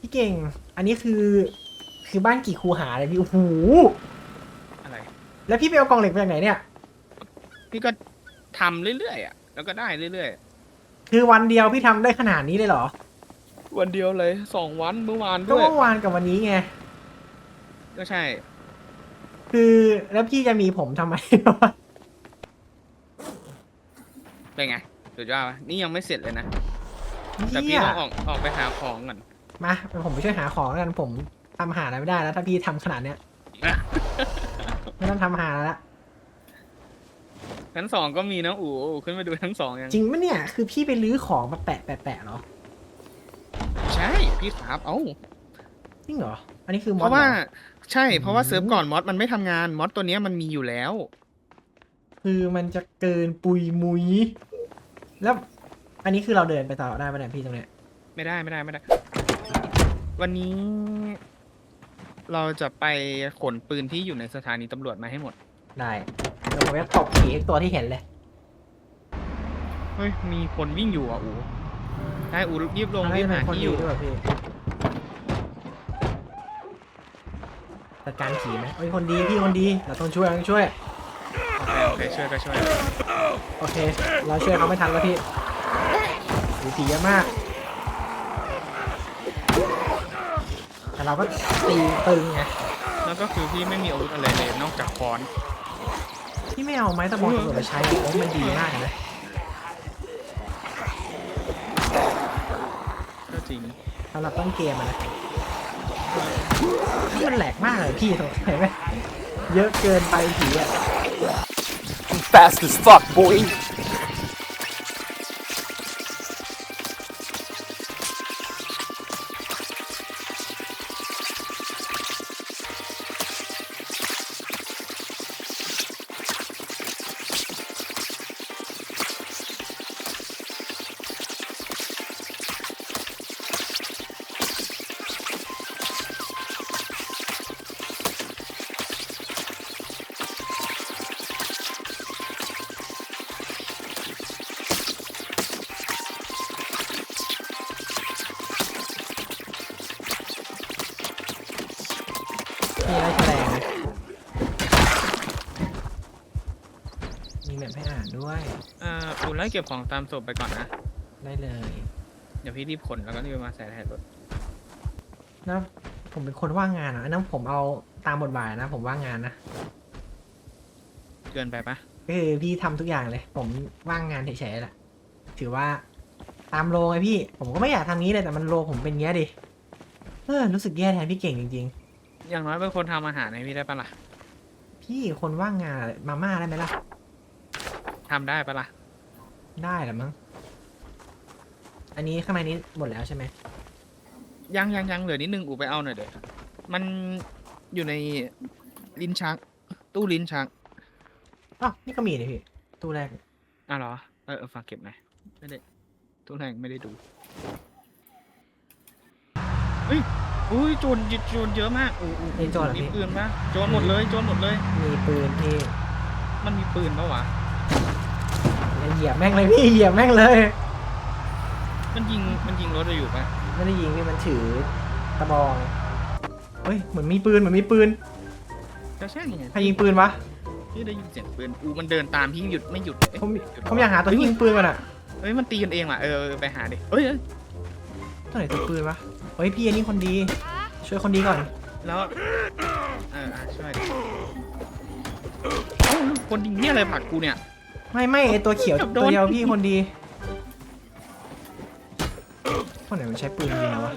พี่เก่ง อันนี้คือ คือบ้านกี่คูหาเลยพี่ โอ้โห อะไร แล้วพี่ไปเอากล่องเหล็กมาจากไหนเนี่ย พี่ก็ทำเรื่อยๆอะ แล้วก็ได้เรื่อยคือวันเดียวพี่ทำได้ขนาดนี้เลยเหรอ ๆ วันเดียวเลยสองวันเมื่อวานก็ด้วย เมื่อวานกับวันนี้ไง ก็ใช่ คือแล้วพี่จะมีผมทำไมเป็นไงสุดยอดปะนี่ยังไม่เสร็จเลยนะ แต่พี่เหี้ยต้องออกออกไปหาของก่อน มาผมไปช่วยหาของแล้วกันผมทำอาหารอะไรไม่ได้แล้ว ถ้าพี่ทำขนาดเนี้ย ไม่ต้องทำอาหารแล้วละชั้นสองก็มีนะอู๋อู๋ขึ้นมาดูชั้นสองยังจริงปะเนี่ยคือพี่ไปรื้อของมาแปะแปะแปะเหรอใช่พี่ครับเอ้าจริงเหรอ อันนี้คือมเพอสราะว่า เหรอ ใช่เพราะว่าอืม เซิร์ฟก่อนมอสมันไม่ทำงานมอสตัวเนี้ยมันมีอยู่แล้ว คือมันจะเกินปุยมุย แล้ว อันนี้คือเราเดินไปต่อได้ปะเนี่ยพี่ตรงเนี้ย ไม่ได้ไม่ได้ไม่ได้ วันนี้ เราจะไปขนปืนที่อยู่ในสถานีตำรวจมาให้หมด ได้เดี๋ยวผมจะตบผีทุกตัวที่เห็นเลย เฮ้ย มีคนวิ่งอยู่อะอูได้อูรีบลงอะไรรีบเป็หานคนที่อดียู่ด้วยพี่จัดการผีไหมโอ้ยคนดีพี่คนดี เราต้องช่วยต้องช่วยโอเคโอเคช่วยก็ช่วย โอเค เราช่วยเขาไม่ทันแล้วพี่ผีผีเยอะมาก แต่เราก็ตีตึงไงแล้วก็คือพี่ไม่มีอาวุธอะไรเลยนอกจากค้อน พี่ไม่เอาไม้ตะบองตำรวจมาใช้โอ้มันดีมากเลยนะก็จริงสำหรับต้นเกมอะนะมันแหลกมากเลยพี่เห็นไหมเยอะเกินไปผีอะ fast as fuck, boy. เก็บของตามศพไปก่อนนะ ได้เลย เดี๋ยวพี่รีบขนแล้วก็รีบมาใส่ท้ายรถนะ ผมเป็นคนว่างงานอะอันนั้นผมเอาตามบทบาทนะ ผมว่างงานนะเกินไปปะก็คือพี่ทำทุกอย่างเลย ผมว่างงานเฉยๆแหละถือว่าตามโลไงพี่ ผมก็ไม่อยากทำงี้เลยแต่มันโลผมเป็นเงี้ยดิเออรู้สึกแย่แทนพี่เก่งจริง อย่างน้อยเป็นคนทำอาหารให้พี่ได้ปะล่ะๆ พี่คนว่างงานอะมาม่าได้ไหมล่ะทำได้ปะล่ะ ได้แหละมั้ง อันนี้ข้างในนี้หมดแล้วใช่ไหม ยังยังยังเหลือนิดนึงอูไปเอาหน่อยเดี๋ยวมันอยู่ในลิ้นชัก ตู้ลิ้นชักอ้าวนี่ก็มีเลยพี่ ตู้แรก อะเหรอ เออเออฝากเก็บหน่อยไม่ได้ตู้แรงไม่ได้ดูเฮ้ยอุ้ยโจรโจรเยอะมากอูอูเป็นโจรเหรอมีพี่ปืนปะโจรหมดเลยโจรหมดเลย มีปืนพี่ มันมีปืนปะวะแล้ว เหยียบแม่งเลยพี่เหยียบแม่งเลย มันยิงมันยิงรถเราอยู่ปะไม่ได้ยิงพี่มันถือตะบองเฮ้ยเหมือนมีปืนเหมือนมีปืนก็ใช่ไงใครยิงปืนวะพี่ได้ยินเสียงปืนอูมันเดินตามพี่หยุดไม่หยุดเอ๊ะผมหยุดผมอยากหาตัวที่ยิงปืนก่อนอะเฮ้ยมันตีกันเองว่ะเออเออไปหาดิเฮ้ยเอ้ยตัวไหนตัวปืนวะเฮ้ยพี่อันนี้คนดี ช่วยคนดีก่อน แล้วเอออะช่วยดิเอ้าคนยิงเนี่ยอะไรผลักกูเนี่ย ไม่ไม่ไอตัวเขียวเกือบโดนตัวเดียวพี่คนดีคนไหนมันใช้ปืนยิงแล้ววะ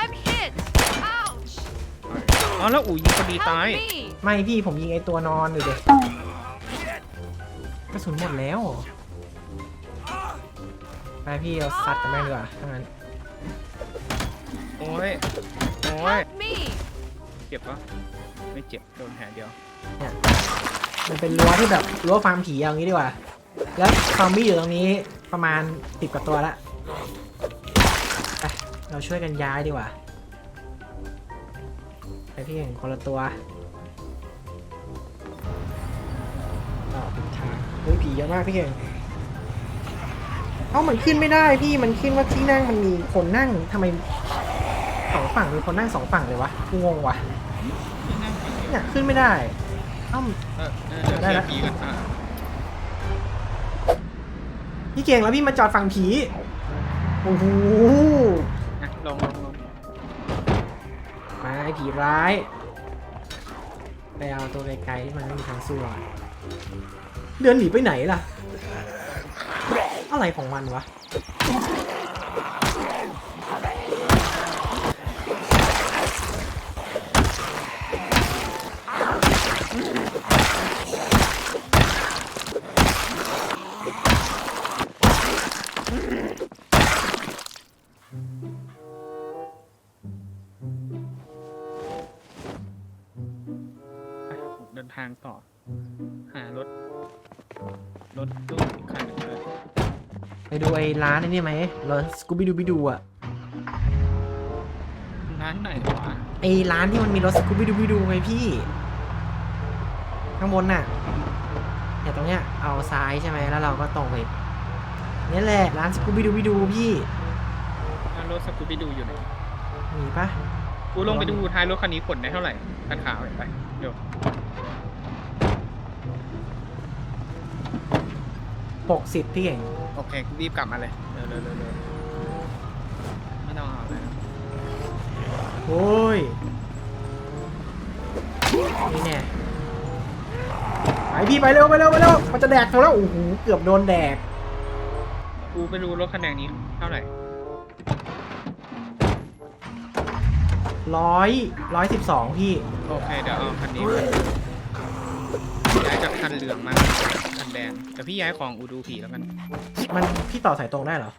I'm hit! Ouch! อ๋อแล้วอูยิงคนดีตาย Help me! ไม่พี่ผมยิงไอตัวนอนอยู่เด็กกระสุนหมดแล้วไปพี่เอาซัดกันแม่งดีกว่าถ้างั้นโอ้ย โอ้ย Help me! เจ็บปะไม่เจ็บโดนแผลเดียว มันเป็นรั้วที่แบบรั้วฟาร์มผีเอางี้ดีกว่า แล้วซอมบี้อยู่ตรงนี้ประมาณสิบกว่าตัวละไปเราช่วยกันย้ายดีกว่า ไปพี่เห็นคนละตัวต่อผิดทางเฮ้ยผีเยอะมากพี่เก่งเอ้ามันขึ้นไม่ได้พี่มันขึ้นว่าที่นั่งมันมีคนนั่งทำไม สองฝั่งมีคนนั่งสองฝั่งเลยวะกูงงวะที่นั่งฝั่งเดียวเนี่ยขึ้นไม่ได้เอ้า เออเออเดี๋ยวได้เคลียละร์ผีก่อนอะพี่เก่งแล้วพี่มาจอดฝั่งผีโอ้โหอะลงลงลงมาไอ้ผีร้ายไปเอาตัวไกลๆที่มันไม่มีทางสู้อะเดินหนีไปไหนล่ะ อะไรของมันวะอะ ทางต่อ หารถ รถตู้อีกคันหนึ่งเลยไปดูไอ้ร้านไอ้นี่ไหมร้านสกูบิดูบิดูอะร้านไหนวะไอ้ร้านที่มันมีรถสกูบิดูบิดูไงพี่ ข้างบนน่ะเนี่ยตรงเนี้ยเอาซ้ายใช่ไหมแล้วเราก็ตรงไปนี่แหละร้านสกูบิดูบิดูพี่ร้านรถสกูบิดูอยู่ไหนมีปะกูลงไปดูท้ายรถคันนี้ขนได้เท่าไหร่คันขาวเห็นไปเดี๋ยว หกสิบพี่เก่งโอเคกูรีบกลับมาเลยเร็วเร็วเร็วเร็วไม่ต้องเอาเลยโอ้ย นี่แน่ไปพี่ไปเร็วไปเร็วไปเร็วมันจะแดกเธอแล้วโอ้โหเกือบโดนแดก กูไม่รู้รถคันแดงนี้เท่าไหร่ร้อยร้อยสิบสองพี่ โอเคเดี๋ยวเอาคันนี้ไปย้ายจากคันเหลืองมาคัน แดงแต่พี่ย้ายของอูดูผีแล้วกัน มันพี่ต่อสายตรงได้เหรอ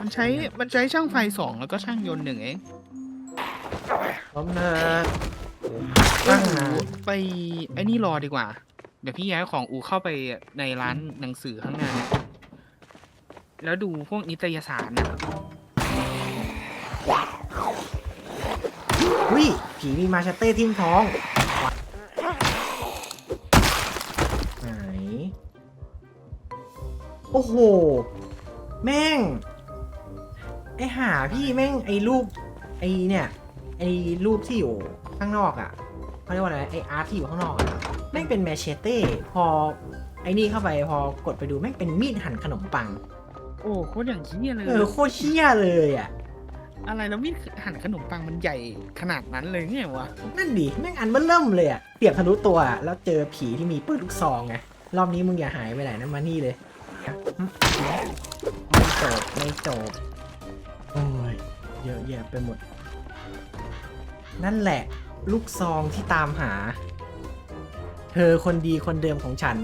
มันใช้ มันใช้ช่างไฟสองแล้วก็ช่างยนต์หนึ่งเองล้มเธอตั้งนานไปไอ้นี่รอดีกว่า เดี๋ยวพี่ย้ายของอูเข้าไปในร้านหนังสือข้างหน้าเนี่ยแล้วดูพวกนิตยสารนะวิผีมีมาชาเต้ทิ่มท้อง โอ้โห แม่ง ไอหาพี่แม่งไอรูปไอเนี่ยไอรูปที่อยู่ข้างนอกอะ่ะเขาเรียกว่าอะไรไออาร์ตที่อยู่ข้างนอกอะ่ะแม่งเป็นแมชเชเต้พอไอนี่เข้าไปพอกดไปดูแม่งเป็นมีดหั่นขนมปัง โอ้โคตรอย่างเชี่ยเลย เออโคตรเชี่ยเลยอะอะไรแล้วมีดหั่นขนมปังมันใหญ่ขนาดนั้นเลยไงวะนั่นดิแม่งอันเบิ่มเริ่มเลยอะเปรียบทะลุตัวอะแล้วเจอผีที่มีปืนลูกซองไงรอบนี้มึงอย่าหายไปไหนนะมานี่เลย ไม่จบไม่จบโอ้ยเยอะแยะไปหมด นั่นแหละ ลูกซองที่ตามหา เธอคนดีคนเดิมของฉัน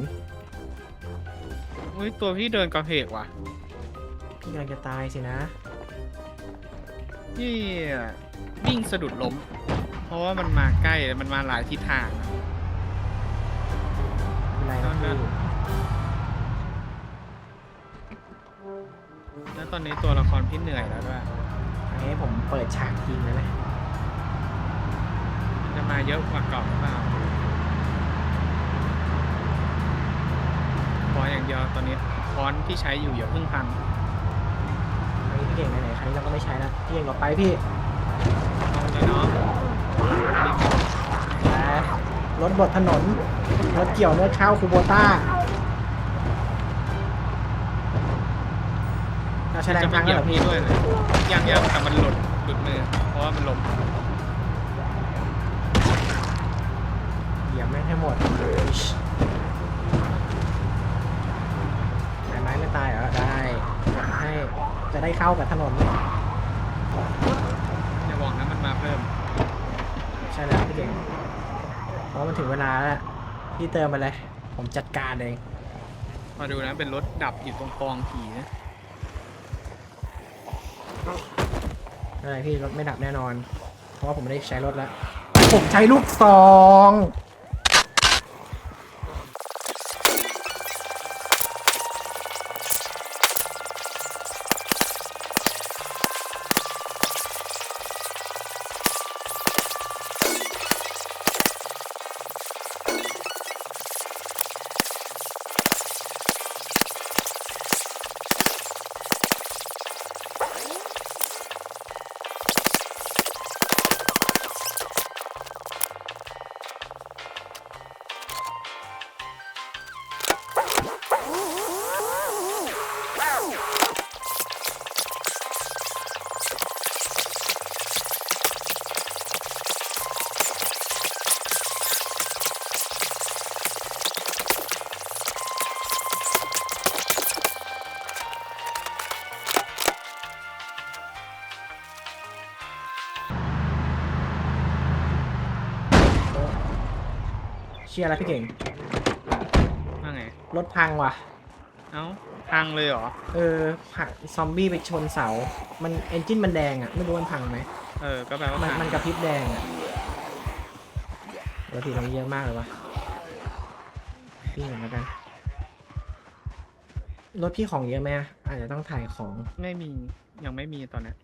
เฮ้ยตัวพี่เดินกระเพกว่ะพี่กำลังจะตายสินะพี่วิ่งสะดุดล้ม เพราะว่ามันมาใกล้มันมาหลายทิศทางอะเป็นไรนะพี่ อนนี้ตัวละครพี่เหนื่อยแล้วด้วยอันนี้ผมเปิดฉากจริงเลยไหมมันจะมาเยอะกว่าเก่าหรือเปล่าพออย่างเดียวตอนนี้ค้อนที่ใช้อยู่อย่าเพิ่งพังอันนี้พี่เก่งไหนๆครั้งนี้เราก็ไม่ใช้แล้วพี่เก่งหลบไปพี่เอาเลยเนาะรถบดถนนรถเกี่ยวเนื้อข้าวคูโบต้า เราใช้แรงจะพัมางเหยีแล้ยวบเหรอพี่พี่ด้วยเลยยังยังแต่มันหลุดหลุดมือ เพราะว่ามันล้มเหยียบแม่งให้หมดตายไหมไม่ตายเหรอได้ให้จะได้เข้ากับถนนอย่าบอกนะมันมาเพิ่ม ใช่แล้วพี่เก่งเพราะมันถึงเวลาแล้วพี่เติมไปเลย ผมจัดการเองมาดูนะเป็นรถดับอยู่ตรงกองผีนะ อะไรพี่รถไม่ดับแน่นอน เพราะว่าผมไม่ได้ใช้รถแล้ว ผมใช้ลูกซอง เชียร์แล้วพี่เก่ง ว่าไง รถพังว่ะ เอ้าพังเลยเหรอ เออผลักซอมบี้ไปชนเสา มันเอนจินมันแดงอะ ไม่รู้มันพังไหม เออ ก็แปลว่ามันพังมันกระพริบแดงอะรถทีเราเยอะมากเลยวะพี่หนึ่งแล้วกัน รถพี่ของเยอะไหมอะอาจจะต้องถ่ายของ ไม่มี ยังไม่มีตอนเนี้ย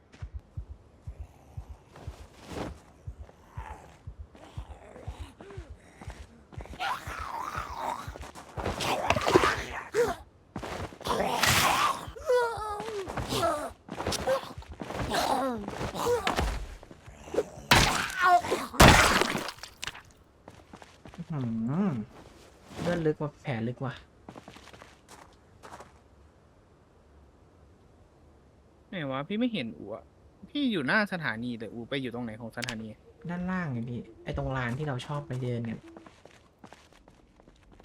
อืมเลือดลึกว่ะแผลลึกว่ะ ไหนวะ พี่ไม่เห็นอูอะพี่อยู่หน้าสถานีแต่อูไปอยู่ตรงไหนของสถานี ด้านล่างไงพี่ ไอตรงลานที่เราชอบไปเดินกัน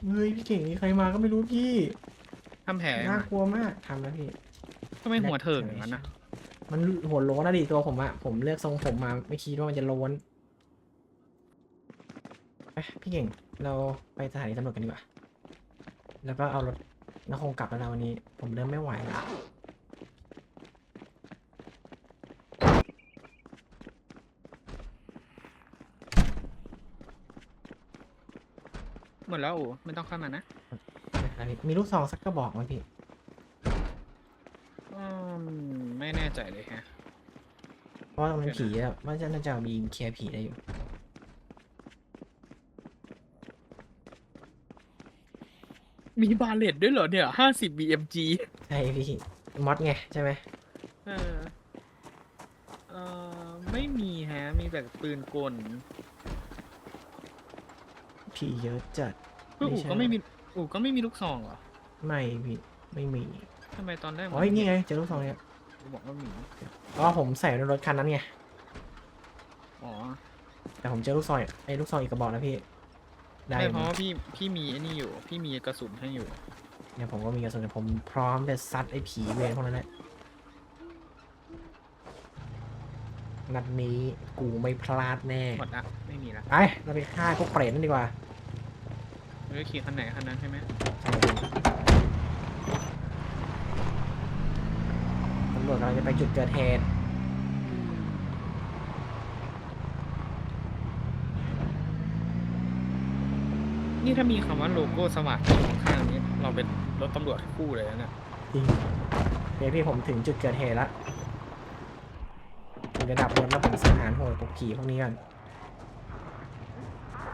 เฮ้ยพี่เก่งนี่ใครมาก็ไม่รู้พี่ทำแผลน่ากลัวมากทำแล้วพี่ทำไมหัวเถิกอย่างนั้นนะมันหัวโล้นนะดิตัวผมอะผมเลือกทรงผมมาไม่คิดว่ามันจะโล้นไปพี่เก่งเราไปสถานีตำรวจกันดีกว่า แล้วก็เอารถแล้วคงกลับแล้วนะวันนี้ ผมเริ่มไม่ไหวละ หมดแล้วอูไม่ต้องเข้ามานะนะครับพี่มีลูกซองสักกระบอกไหมพี่ อืมไม่แน่ใจเลยฮะ เพราะว่าตรงนั้นผีอะว่าจะน่าจะมีเคลียร์ผีได้อยู่ มีบาเลตด้วยเหรอเนี่ยห้าสิบ BMG ใช่พี่มอดไงใช่ไหมเออเออไม่มีฮะ มีแต่ปืนกล ผีเยอะจัดเพื่ออูไม่ใช่ก็ไม่มีอูก็ไม่มีลูกซองเหรอ ไม่พี่ไม่มีทำไมตอนแรกอ๋อนี่ไงเจอลูกซองเนี่ยอูบอกว่ามีอ๋อผมใส่ในรถคันนั้นไงอ๋อแต่ผมเจอลูกซองไอ้ลูกซองอีกกระบอกนะพี่ได้ไม่ไหเพมราะว่าพี่พี่มีไอ้นี่อยู่ พี่มีกระสุนให้อยู่เนี่ยผมก็มีกระสุนแต่ผมพร้อมจะซัดไอ้ผีเวรพวกนั้นแหละนัดนี้กูไม่พลาดแน่หมดละไม่มีละไปเราไปฆ่าพวกเปรตนั่นดีกว่า เออขี่คันไหนคันนั้นใช่ไหมใช่พี่ตำรวจกำลังจะไปจุดเกิดเหตุนี่ถ้ามีคำว่าโลโก้สวัสดิ์อยู่ข้างๆนี้เราเป็นรถตำรวจคู่เลยนะเนี่ยจริงเดี๋ยวพี่ผมถึงจุดเกิดเหตุแล้วผมจะดับรถแล้วผมสังหารโหดพวกผีพวกนี้กัน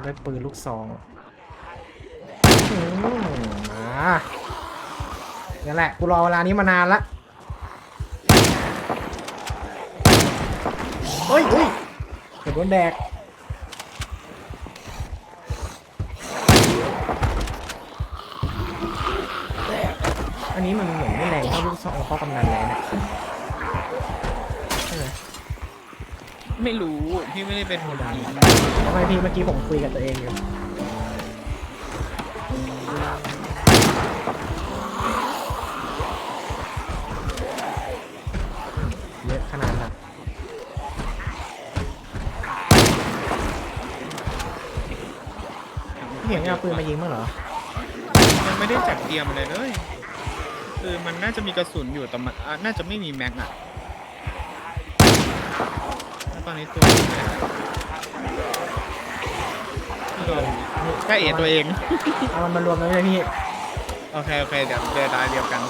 ด้วยปืนลูกซองอื มมานั่นแหละ กูรอเวลานี้มานานละเฮ้ยเฮ้ยเดี๋ยวโดนแดกอันนี้มันเหมือนไม่แรงเท่าลูกซองพ่อกำนันเลยเนี่ยใช่ไหมไม่รู้ พี่ไม่ได้เป็นคนยิงทำไมพี่เมื่อกี้ผมคุยกับตัวเองอยู่ นเอาปืนมายิงมั้างเหรอยังไม่ได้จัดเตรียมอะไรเลยคือมันน่าจะมีกระสุนอยู่แต่มันอะน่าจะไม่มีแม็กอะแล้วตอนนี้ตัวโดนก็เอตัวเอง เอามันมารวมกันเลยพี่โอเค โอเค เดี๋ยวเดินได้เดียวกัน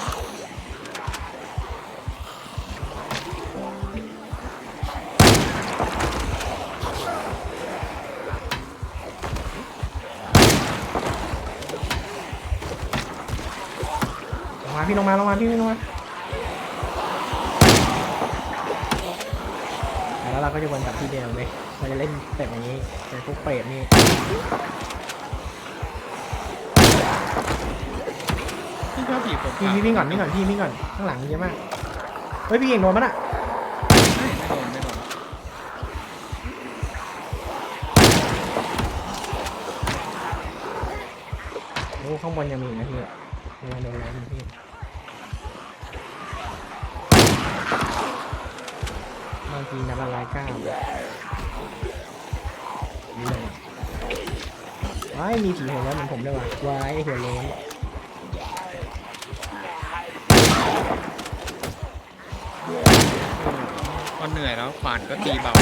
พี่ลงมาลงมาพี่ลงมาแล้วเราก็จะวนกลับที่เดิมเลยเราจะเล่นแบบอย่างนี้เป็นพวกเปรตนี่พี่ชอบผีผมพี่พี่วิ่งก่อนวิ่งก่อนพี่วิ่งก่อนข้างหลังเยอะมากเฮ้ยพี่เก่งโดนมันอะไม่ไม่โดนไม่โดนโอ้ข้างบนยังมีอีกนะพี่ยังโดนแล้วนะพี่ บางทีนับละร้อยเก้าเลยว้ายมีผีหัวโล้นเหมือนผมด้วยว่ะว้ายไอ้หัวโล้นพอเหนื่อยแล้วขวานก็ตีเบา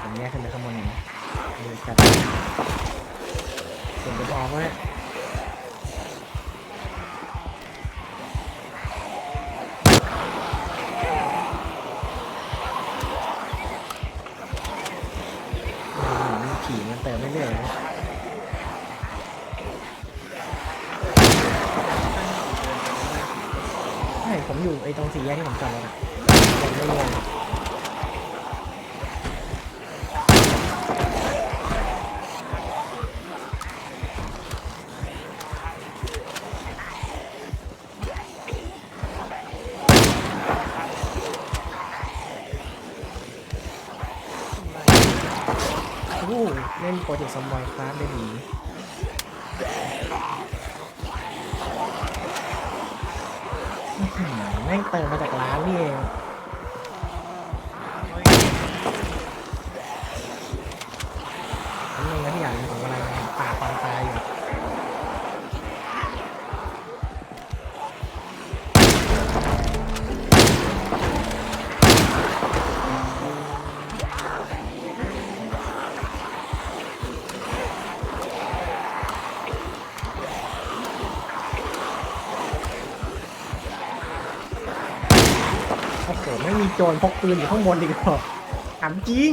ผมแยกขึ้นไปข้างบนหน่อยนะเดี๋ยวจัด ผมจะบอกว่ อ้โหเล่นโปรเจกต์ซอมบอยคลาสได้ดีอื้อหือแม่งเติมมาจากร้านนี่เอง โอ้โหไม่มีโจรพกปืนอยู่ข้างบนอีกเหรอถามจริง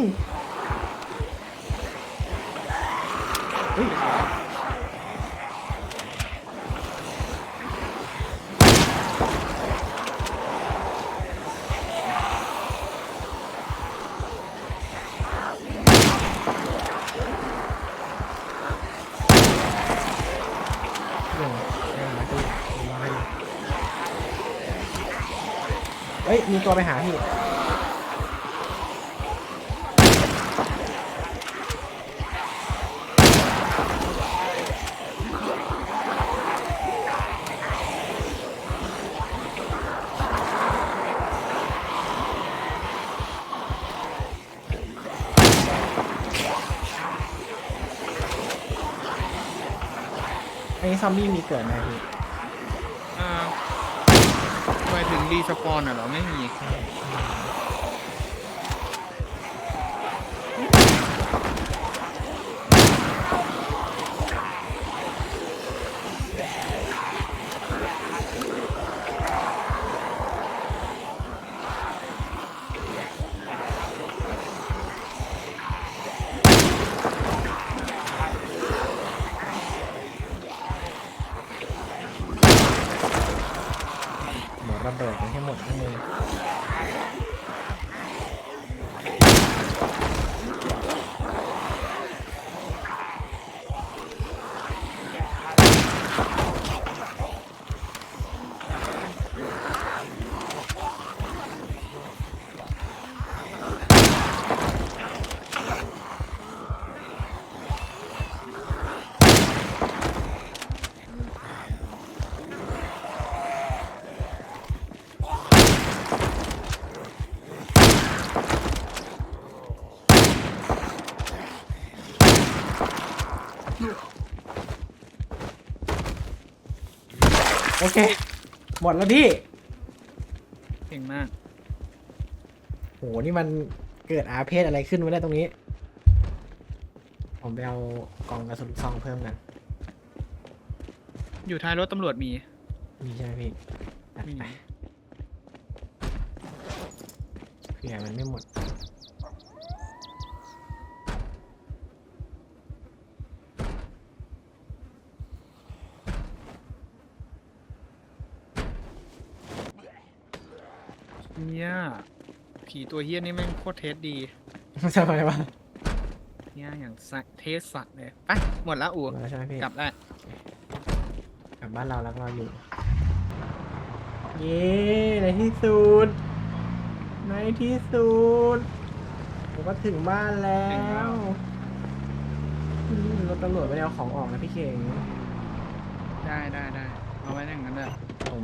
ตัวไปหาพี่ไอ้ซอมบี้มีเกิดไหมพี่ อ่าหมายถึง รีสปอนอะเหรอ ไม่มี ระเบิดไปให้หมดทั้งมือ โอเค หมดแล้วพี่เก่งมาก โหนี่มันเกิดอาเพศอะไรขึ้นมาได้ตรงนี้ ผมไปเอากล่องกระสุนซองเพิ่มกันอยู่ท้ายรถตำรวจมี มีใช่ไหมพี่จัดมี ไปเผื่อมันไม่หมด เนี่ย ผีตัวเฮี้ยนี่แม่งโคตรเทสดีทำไมวะเนี่ยอย่างสักเทสสัตว์เลยไปหมดแล้วอูหมดแล้วใช่ไหมพี่กลับได้กลับบ้านเราแล้วก็อยู่ เย้ในที่สุดในที่สุดผมก็ถึงบ้านแล้ถึงแล้ววอืมรถตำรวจไม่ได้เอาของออกนะพี่เก่งได้ได้ได้เอาไว้อย่างนั้นเลยผม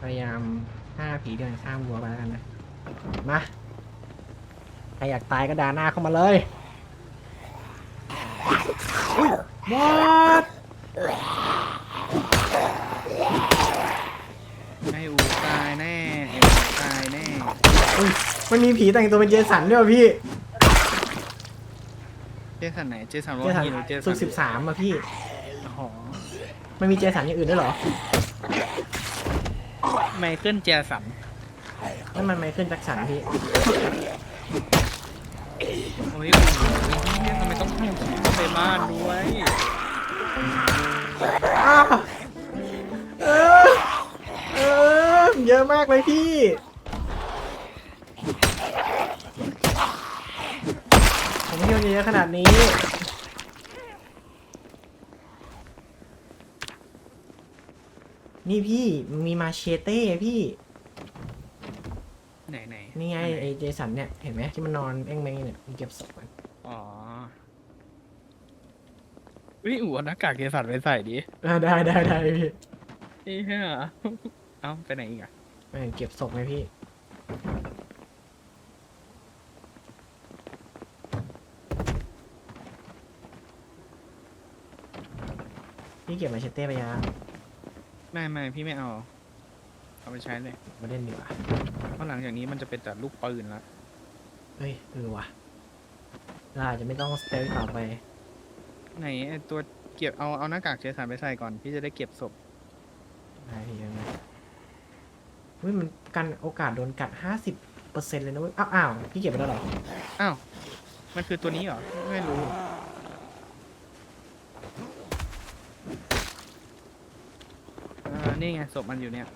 พยายามฆ่าผีเดินข้ามรั้วไปแล้วกันนะ มาใครอยากตายก็ด่าหน้าเข้ามาเลยอุ้ย what ไออูตายแน่ไออูตายแน่อุ้ยมันมีผีแต่งตัวเป็นเจสันด้วยว่ะพี่ เจสันไหนเจสันโรเจสันฮีหรือเจสัสุนดสิบสามอะพี่อ๋อมันมีเจสันอย่างอื่นด้วยเหรอ ไมเคิลเจสัน นั่นมันไมเคิลแจ็คสันพี่โอ้ยโอ้โหเนี่ยทำไมต้องพุ่งเข้าไปบ้านด้วยอ้าวเออเออเยอะมากเลยพี่ ผมไม่ยอมเยอะขนาดนี้ นี่พี่มันมีมาเชเต้พี่ ไหนไหนนี่ไงอัหไอเจสันเนี่ยเห็นไหมที่มันนอนแอ่งแมงเนี่ยมันเก็บศพมันอ๋อวิอูเอาหน้ากากเจสันไปใส่ดิอ่าได้ได้ได้พี่เอ้ยเอ้าไปไหนอีกอะแม่งเก็บศพไหมพี่พี่เก็บมาเชเต้ไปยังไม่ไม่พี่ไม่เอา เอาไปใช้เลยมาเล่นดีกว่าเพราะหลังจากนี้มันจะเป็นแต่ลูกปืนละเฮ้ยเออว่ะเราอาจจะไม่ต้องสเตลต่อไป ไหนไอตัวเก็บเอาเอาหน้ากากเจสันไปใส่ก่อนพี่จะได้เก็บศพได้พี่ยังไงเฮ้ยมันกันโอกาสโดนกัดห้าสิบเปอร์เซ็นต์เลยนะเว้ยอ้าวอ้าวพี่เก็บไปแล้วเหรออ้าวมันคือตัวนี้เหรอไม่รู้อ่านี่ไงศพมันอยู่เนี่ย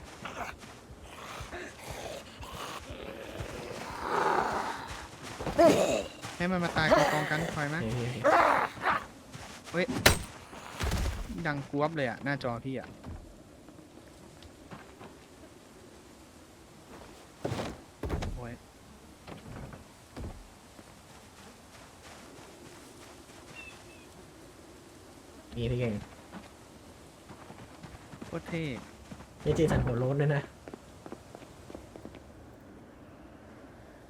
ให้มันมาตายกองๆกันคอยไหมโอเคพี่โอเคเฮ้ย ดังกวบเลยอะหน้าจอพี่อะโอ้ยมีพี่เก่งโคตรเท่ นี่เจสันหัวโล้นด้วยนะ